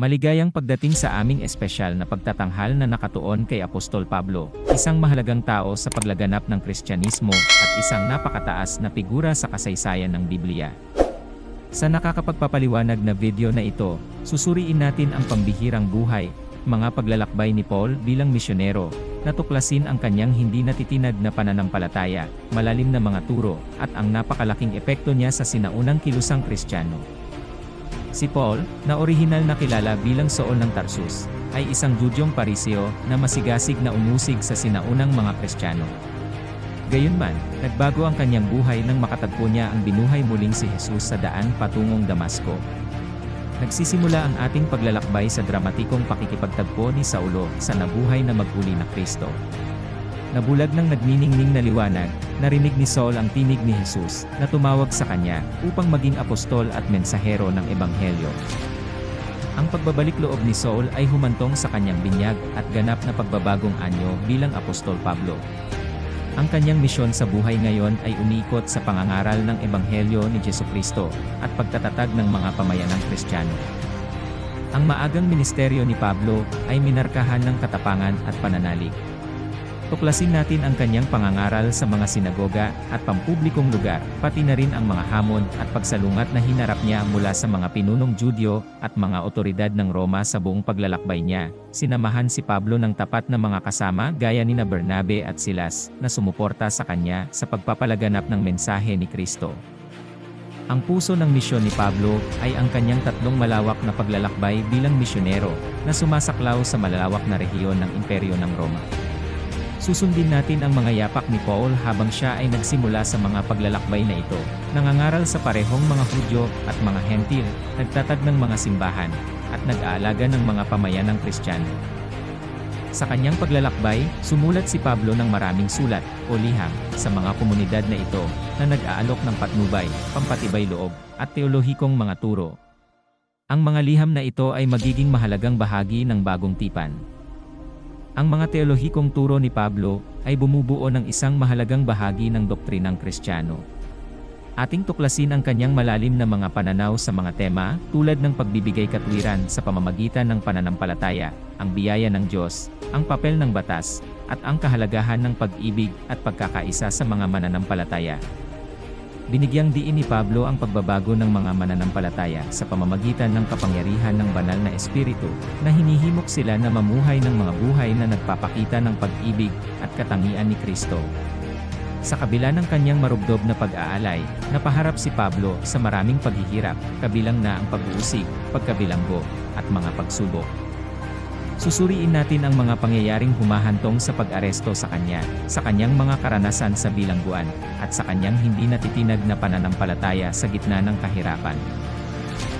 Maligayang pagdating sa aming espesyal na pagtatanghal na nakatuon kay Apostol Pablo, isang mahalagang tao sa paglaganap ng Kristyanismo at isang napakataas na figura sa kasaysayan ng Biblia. Sa nakakapagpapaliwanag na video na ito, susuriin natin ang pambihirang buhay, mga paglalakbay ni Paul bilang misyonero, natuklasin ang kanyang hindi natitinag na pananampalataya, malalim na mga turo, at ang napakalaking epekto niya sa sinaunang kilusang Kristiyano. Si Paul, na orihinal na kilala bilang Saul ng Tarsus, ay isang Judyong Pariseo na masigasig na umusig sa sinaunang mga Kristiyano. Gayunman, nagbago ang kanyang buhay nang makatagpo niya ang binuhay muling si Jesus sa daan patungong Damasco. Nagsisimula ang ating paglalakbay sa dramatikong pakikipagtagpo ni Saulo sa nabuhay na maguli na Kristo. Nabulag ng nagniningning na liwanag, narinig ni Saul ang tinig ni Jesus, na tumawag sa kanya, upang maging apostol at mensahero ng Ebanghelyo. Ang pagbabalik loob ni Saul ay humantong sa kanyang binyag at ganap na pagbabagong anyo bilang Apostol Pablo. Ang kanyang misyon sa buhay ngayon ay umiikot sa pangangaral ng Ebanghelyo ni Jesu Kristo at pagtatatag ng mga pamayanang Kristiyano. Ang maagang ministeryo ni Pablo ay minarkahan ng katapangan at pananalig. Tuklasin natin ang kanyang pangangaral sa mga sinagoga at pampublikong lugar, pati na rin ang mga hamon at pagsalungat na hinarap niya mula sa mga pinunong Judyo at mga otoridad ng Roma sa buong paglalakbay niya. Sinamahan si Pablo ng tapat na mga kasama gaya ni na Bernabe at Silas na sumuporta sa kanya sa pagpapalaganap ng mensahe ni Kristo. Ang puso ng misyon ni Pablo ay ang kanyang tatlong malawak na paglalakbay bilang misyonero na sumasaklaw sa malalawak na rehiyon ng imperyo ng Roma. Susundin natin ang mga yapak ni Paul habang siya ay nagsimula sa mga paglalakbay na ito, nangangaral sa parehong mga Hudyo at mga Hentil, nagtatag ng mga simbahan, at nag-aalaga ng mga pamayanang Kristiyano. Sa kanyang paglalakbay, sumulat si Pablo ng maraming sulat, o liham, sa mga komunidad na ito, na nag-aalok ng patnubay, pampatibay loob, at teolohikong mga turo. Ang mga liham na ito ay magiging mahalagang bahagi ng bagong tipan. Ang mga teolohikong turo ni Pablo ay bumubuo ng isang mahalagang bahagi ng doktrinang Kristiyano. Ating tuklasin ang kanyang malalim na mga pananaw sa mga tema tulad ng pagbibigay katwiran sa pamamagitan ng pananampalataya, ang biyaya ng Diyos, ang papel ng batas, at ang kahalagahan ng pag-ibig at pagkakaisa sa mga mananampalataya. Binigyang diin ni Pablo ang pagbabago ng mga mananampalataya sa pamamagitan ng kapangyarihan ng banal na espiritu, na hinihimok sila na mamuhay ng mga buhay na nagpapakita ng pag-ibig at katangian ni Kristo. Sa kabila ng kanyang marubdob na pag-aalay, napaharap si Pablo sa maraming paghihirap, kabilang na ang pag-uusig, pagkabilanggo, at mga pagsubok. Susuriin natin ang mga pangyayaring humahantong sa pag-aresto sa kanya, sa kanyang mga karanasan sa bilangguan, at sa kanyang hindi natitinag na pananampalataya sa gitna ng kahirapan.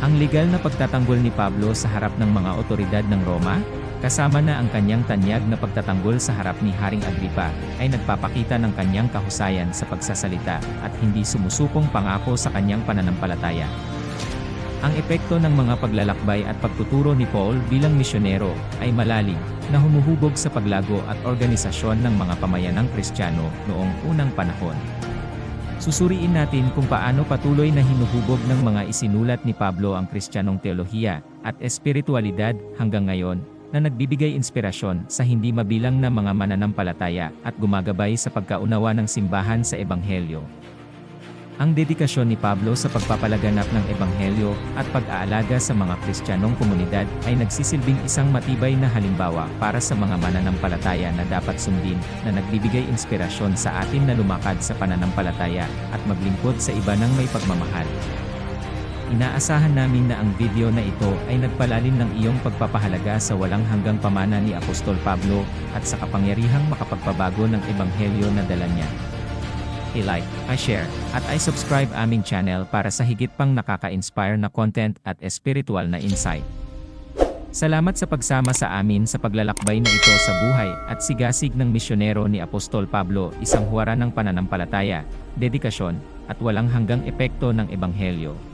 Ang legal na pagtatanggol ni Pablo sa harap ng mga otoridad ng Roma, kasama na ang kanyang tanyag na pagtatanggol sa harap ni Haring Agripa, ay nagpapakita ng kanyang kahusayan sa pagsasalita at hindi sumusupong pangako sa kanyang pananampalataya. Ang epekto ng mga paglalakbay at pagtuturo ni Paul bilang misyonero ay malalim, na humuhubog sa paglago at organisasyon ng mga pamayanang Kristiyano noong unang panahon. Susuriin natin kung paano patuloy na hinuhubog ng mga isinulat ni Pablo ang Kristiyanong teolohiya at espiritualidad hanggang ngayon, na nagbibigay inspirasyon sa hindi mabilang na mga mananampalataya at gumagabay sa pagkaunawa ng simbahan sa Ebanghelyo. Ang dedikasyon ni Pablo sa pagpapalaganap ng Ebanghelyo at pag-aalaga sa mga Kristiyanong komunidad ay nagsisilbing isang matibay na halimbawa para sa mga mananampalataya na dapat sundin na nagbibigay inspirasyon sa atin na lumakad sa pananampalataya at maglingkod sa iba ng may pagmamahal. Inaasahan namin na ang video na ito ay nagpalalim ng iyong pagpapahalaga sa walang hanggang pamana ni Apostol Pablo at sa kapangyarihang makapagpabago ng Ebanghelyo na dala niya i-like, i-share, at i-subscribe aming channel para sa higit pang nakaka-inspire na content at espiritual na insight. Salamat sa pagsama sa amin sa paglalakbay na ito sa buhay at sigasig ng misyonero ni Apostol Pablo, isang huwara ng pananampalataya, dedikasyon, at walang hanggang epekto ng Ebanghelyo.